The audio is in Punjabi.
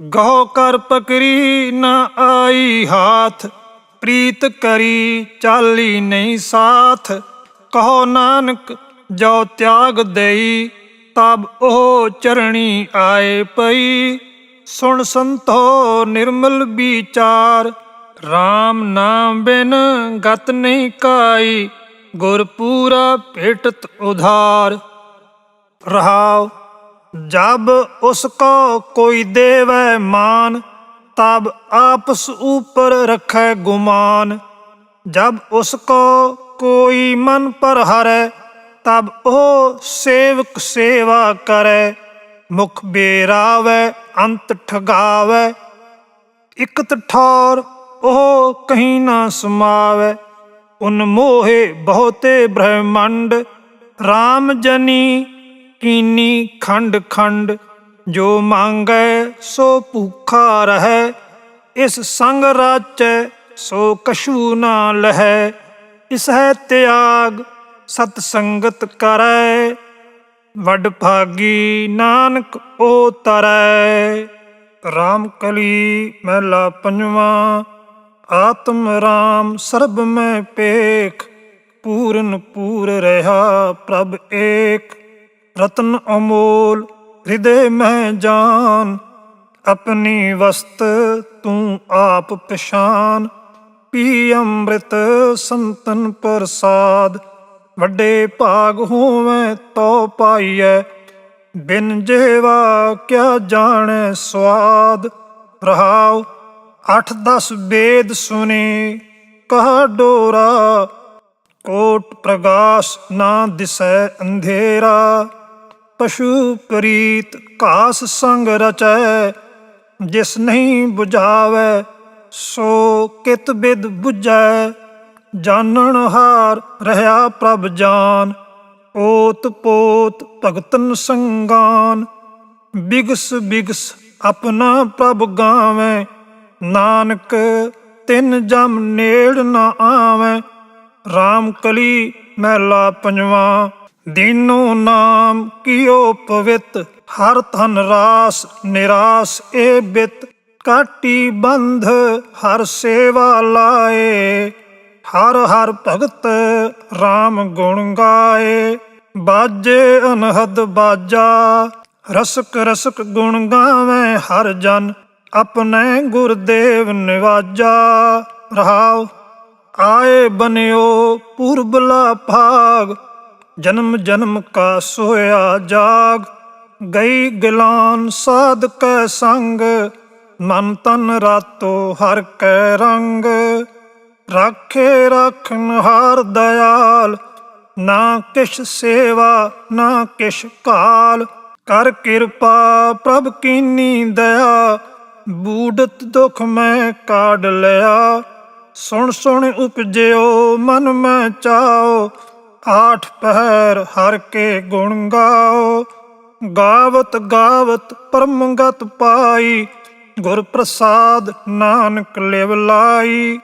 ਗਹੁ ਕਰ ਪਕਰੀ ਨਾ ਆਈ ਹਾਥ, ਪ੍ਰੀਤ ਕਰੀ ਚਾਲੀ ਨਹੀਂ ਸਾਥ। ਕਹੋ ਨਾਨਕ ਜੋ ਤਿਆਗ ਦੇਈ, ਤਬ ਉਹ ਚਰਣੀ ਆਏ ਪਈ। ਸੁਣ ਸੰਤੋ ਨਿਰਮਲ ਵਿਚਾਰ RAM ਨਾਮ ਬਿਨ ਗਤ ਨਹੀਂ ਕਾਈ, ਗੁਰ ਪੂਰਾ ਭੇਟਤ ਉਧਾਰ। ਰਹਾਉ ਜਬ ਉਸਕੋ ਕੋਈ ਦੇਵੈ ਮਾਨ, ਤਬ ਆਪਸ ਉਪਰ ਰਖੈ ਗੁਮਾਨ। ਜਬ ਉਸਕੋ ਕੋਈ ਮਨ ਪਰ ਹਰੈ, ਤਬ ਉਹ ਸੇਵਕ ਸੇਵਾ ਕਰੈ। ਮੁਖ ਬੇਰਾਵੈ, ਅੰਤ ਠਗਾਵੈ। ਇਕਤ ਠੌਰ ਉਹ ਕਹੀਂ ਨਾ ਸਮਾਵੈ। ਉਨ ਮੋਹੇ ਬਹੁਤੇ ਬ੍ਰਹਮੰਡ RAM ਜਨੀ ਕੀਨੀ ਖੰਡ ਖੰਡ, ਜੋ ਮੰਗੈ ਸੋ ਭੂਖਾ ਰਹੈ, ਇਸ ਸੰਗ ਰਾਚੈ ਸੋ ਕਛੂ ਨਾ ਲਹੈ ਇਸ ਹੈ ਤਿਆਗ ਸਤ ਸੰਗਤ ਕਰੈ, ਵੱਡ ਭਾਗੀ ਨਾਨਕ ਓ ਤਰੈ। RAM ਕਲੀ ਮਹਿਲਾ ਪੰਜਵਾਂ, ਆਤਮ ਰਾਮ ਸਰਬ ਮੈਂ ਪੇਖ ਪੂਰਨ ਪੂਰ ਰਹਾ ਪ੍ਰਭ ਏਕ। ਰਤਨ ਅਮੋਲ, ਹਿਰਦੇ ਮੈਂ ਜਾਨ, ਆਪਣੀ ਵਸਤ ਤੂੰ ਆਪ ਪਛਾਨ। ਪੀ ਅੰਮ੍ਰਿਤ ਸੰਤਨ ਪ੍ਰਸਾਦ, ਵੱਡੇ ਭਾਗ ਹੋਵੇਂ ਤੋ ਪਾਈਐ। ਬਿਨ ਜੇਵਾ ਕਿਆ ਜਾਣੈ ਸਵਾਦ। ਰਹਾਉ ਅੱਠ ਦਸ ਵੇਦ ਸੁਨੇ, ਕਹਾ ਡੋਰਾ, ਕੋਟ ਪ੍ਰਗਾਸ ਨਾ ਦਿਸੈ ਅੰਧੇਰਾ। ਪਸ਼ੂ ਪ੍ਰੀਤ ਘਾਸ ਸੰਗ ਰਚੈ, ਜਿਸ ਨਹੀਂ 부ਝਾਵੈ ਸੋ ਕਿਤ ਬਿਦ 부ਝੈ ਜਾਣਨ ਹਾਰ ਰਹਾ ਪ੍ਰਭ ਜਾਨ, ਓਤ ਪੋਤ ਭਗਤਨ ਸੰਗਾਨ। ਬਿਗਸ ਬਿਗਸ ਆਪਣਾ ਪ੍ਰਭ ਗਾਵੇਂ, ਨਾਨਕ ਤਿੰਨ ਜਮ ਨੇੜ ਨਾ ਆਵੇਂ। RAM ਕਲੀ ਮਹਿਲਾ ਪੰਜਵਾਂ ਦੀਨੋ ਨਾਮ ਕੀਓ ਪਵਿੱਤ, ਹਰ ਧਨ ਰਾਸ ਨਿਰਾਸ ਏ ਬਿਤ, ਕਾਟੀ ਬੰਧ ਹਰ ਸੇਵਾ ਲਾਏ। ਹਰ ਹਰ ਭਗਤ RAM ਗੁਣ ਗਾਏ, ਬਾਜੇ ਅਨਹਦ ਬਾਜਾ, ਰਸਕ ਰਸਕ ਗੁਣ ਗਾਵੇਂ ਹਰ ਜਨ, ਆਪਣੇ ਗੁਰਦੇਵ ਨਿਵਾਜਾ। ਰਹਾਉ ਆਏ ਬਨਿਓ ਪੂਰਬਲਾ ਭਾਗ ਜਨਮ ਜਨਮ ਕਾ ਸੋਇਆ ਜਾਗ, ਗਈ ਗਿਲਾਨ ਸਾਧ ਕੈ ਸੰਗ, ਮਨ ਤਨ ਰਾਤੋ ਹਰ ਕੈ ਰੰਗ। ਰਾਖੇ ਰਾਖਨ ਹਾਰ ਦਇਆਲ, ਨਾ ਕਿਛ ਸੇਵਾ, ਨਾ ਕਿਛ ਕਾਲ। ਕਰ ਕਿਰਪਾ ਪ੍ਰਭ ਕੀਨੀ ਦਇਆ, ਬੂਡਤ ਦੁਖ ਮੈਂ ਕਾਢ ਲਿਆ। ਸੁਣ ਸੁਣ ਉਪਜਿਓ, ਮਨ ਮੈਂ ਚਾਓ ਆਠ ਪਹਿਰ ਹਰ ਕੇ ਗੁਣ ਗਾਓ। ਗਾਵਤ ਗਾਵਤ ਪਰਮਗਤ ਪਾਈ। ਗੁਰ ਪ੍ਰਸਾਦ ਨਾਨਕ ਲਿਵ ਲਾਈ।